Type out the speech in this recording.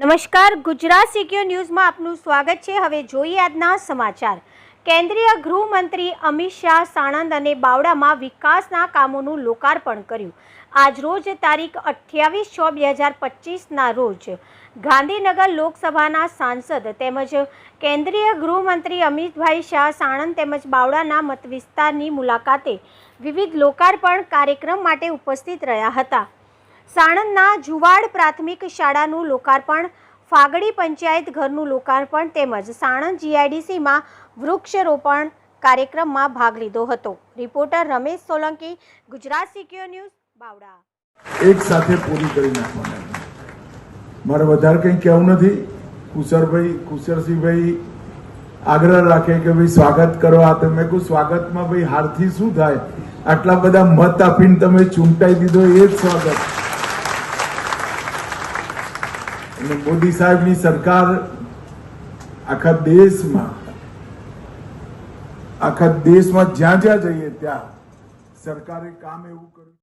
નમસ્કાર, ગુજરાત સિક્યોર ન્યૂઝમાં આપનું સ્વાગત છે. હવે જોઈએ આજના સમાચાર. કેન્દ્રીય ગૃહમંત્રી અમિત શાહ સાણંદ અને બાવડામાં વિકાસના કામોનું લોકાર્પણ કર્યું. આજરોજ તારીખ અઠ્યાવીસ છ બે હજાર પચીસના રોજ ગાંધીનગર લોકસભાના સાંસદ તેમજ કેન્દ્રીય ગૃહમંત્રી અમિતભાઈ શાહ સાણંદ તેમજ બાવડાના મતવિસ્તારની મુલાકાતે વિવિધ લોકાર્પણ કાર્યક્રમ માટે ઉપસ્થિત રહ્યા હતા. સાણંદના જુવાડ પ્રાથમિક શાળાનું લોકાર્પણ, ફાગડી પંચાયત ઘરનું લોકાર્પણ તેમજ સાણંદ જીઆઈડીસીમાં વૃક્ષરોપણ કાર્યક્રમમાં ભાગ લીધો હતો. Reporter Ramesh Solanki, Gujarat secure news, Bavda. એક સાથે પૂરી કરી નાખવાના મારે વધારે કંઈ કહેવું નથી. કુશરભાઈ, કુશરસિંહભાઈ આગ્રહ રાખે કે ભાઈ સ્વાગત કરો આ તમે કહું સ્વાગતમાં ભાઈ હારથી શું થાય? આટલા બધા મત આપીને તમે ચૂંટાઈ દીધો, એ જ સ્વાગત. અને મોદી સાહેબની સરકાર આખા દેશમાં આખા દેશમાં જ્યાં જ્યાં જઈએ ત્યાં સરકારે કામ એવું કર્યું.